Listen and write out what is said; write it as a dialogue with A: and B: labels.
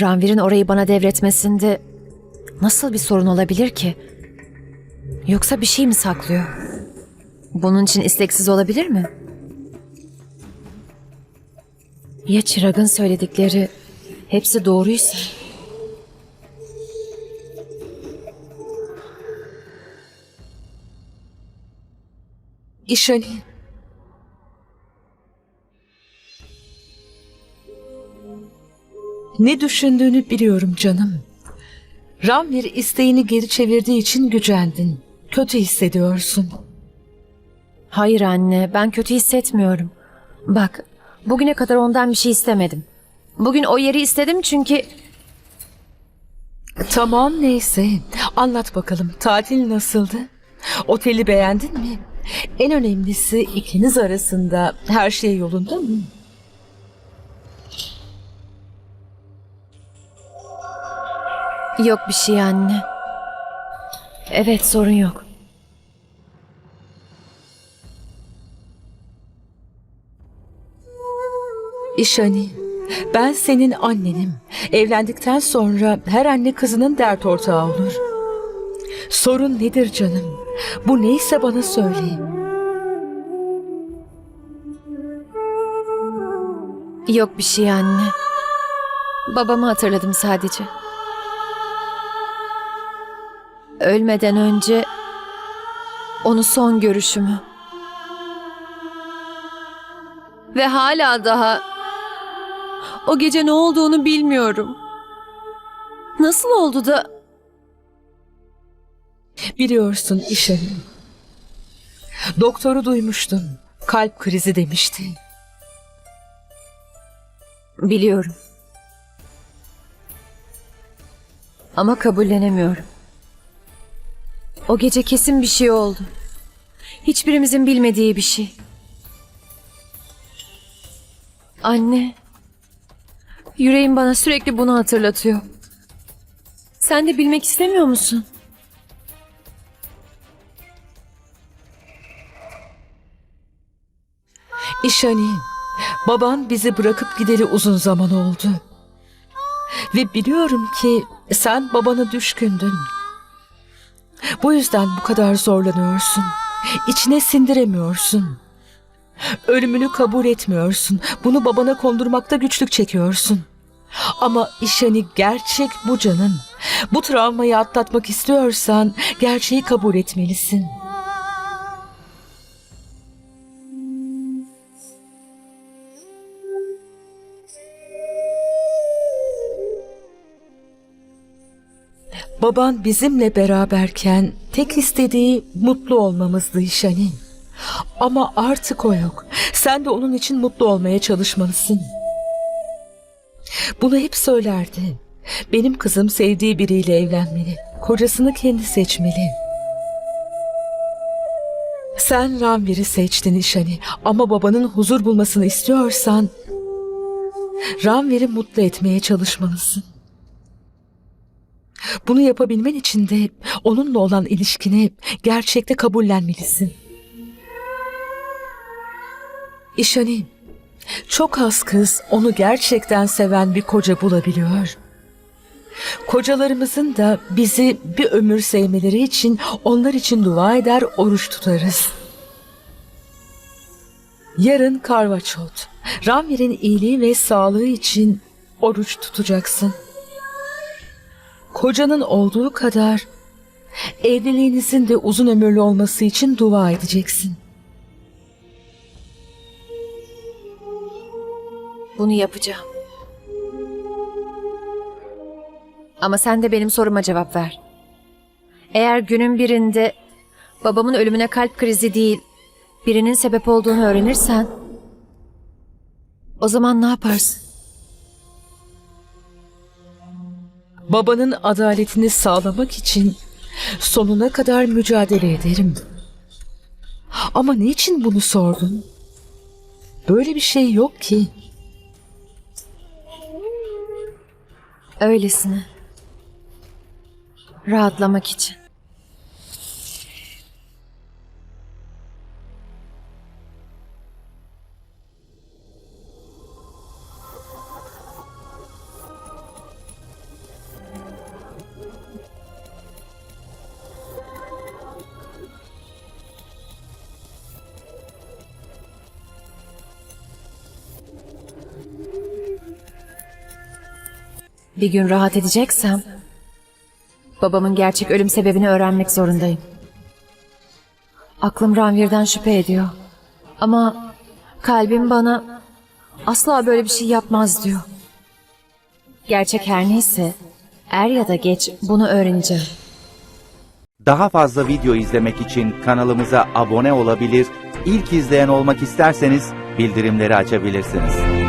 A: Ranvir'in orayı bana devretmesinde nasıl bir sorun olabilir ki? Yoksa bir şey mi saklıyor? Bunun için isteksiz olabilir mi? Ya Çırag'ın söyledikleri hepsi doğruysa?
B: İşani. Ne düşündüğünü biliyorum canım. Ramvir isteğini geri çevirdiği için gücendin. Kötü hissediyorsun.
A: Hayır anne, ben kötü hissetmiyorum. Bak, bugüne kadar ondan bir şey istemedim. Bugün o yeri istedim çünkü
B: Tamam neyse. Anlat bakalım tatil nasıldı? Oteli beğendin mi? En önemlisi ikiniz arasında her şey yolunda mı?
A: Yok bir şey anne. Evet, sorun yok.
B: İşani, ben senin annenim. Evlendikten sonra her anne kızının dert ortağı olur. Sorun nedir canım? Bu neyse bana söyleyin.
A: Yok bir şey anne. Babamı hatırladım sadece. Ölmeden önce onu son görüşümü. Ve hala daha o gece ne olduğunu bilmiyorum. Nasıl oldu da
B: Biliyorsun İşani. Doktoru duymuştun. Kalp krizi demişti.
A: biliyorum. Ama kabullenemiyorum. O gece kesin bir şey oldu. Hiçbirimizin bilmediği bir şey. Anne. Yüreğim bana sürekli bunu hatırlatıyor. Sen de bilmek istemiyor musun?
B: İşani, baban bizi bırakıp gideli uzun zaman oldu. Ve biliyorum ki sen babana düşkündün. Bu yüzden bu kadar zorlanıyorsun. İçine sindiremiyorsun. Ölümünü kabul etmiyorsun. Bunu babana kondurmakta güçlük çekiyorsun. Ama işani gerçek bu canım. Bu travmayı atlatmak istiyorsan gerçeği kabul etmelisin. Baban bizimle beraberken tek istediği mutlu olmamızdı İşani. Ama artık o yok. Sen de onun için mutlu olmaya çalışmalısın. Bunu hep söylerdi. Benim kızım sevdiği biriyle evlenmeli. Kocasını kendi seçmeli. Sen Ranvir'i seçtin İşani ama babanın huzur bulmasını istiyorsan Ranvir'i mutlu etmeye çalışmalısın. Bunu yapabilmen için de onunla olan ilişkini gerçekte kabullenmelisin. İşani, çok az kız onu gerçekten seven bir koca bulabiliyor. Kocalarımızın da bizi bir ömür sevmeleri için onlar için dua eder, oruç tutarız. Yarın Karvaçot. Ramvir'in iyiliği ve sağlığı için oruç tutacaksın. Kocanın olduğu kadar evliliğinizin de uzun ömürlü olması için dua edeceksin.
A: Bunu yapacağım. Ama sen de benim soruma cevap ver. Eğer günün birinde babamın ölümüne kalp krizi değil, birinin sebep olduğunu öğrenirsen, o zaman ne yaparsın?
B: Babanın adaletini sağlamak için sonuna kadar mücadele ederim. Ama niçin bunu sordun? Böyle bir şey yok ki.
A: Öylesine. Rahatlamak için. Bir gün rahat edeceksem babamın gerçek ölüm sebebini öğrenmek zorundayım. Aklım Ranvir'den şüphe ediyor. Ama kalbim bana asla böyle bir şey yapmaz diyor. Gerçek her neyse er ya da geç bunu öğreneceğim.
C: Daha fazla video izlemek için kanalımıza abone olabilir, ilk izleyen olmak isterseniz bildirimleri açabilirsiniz.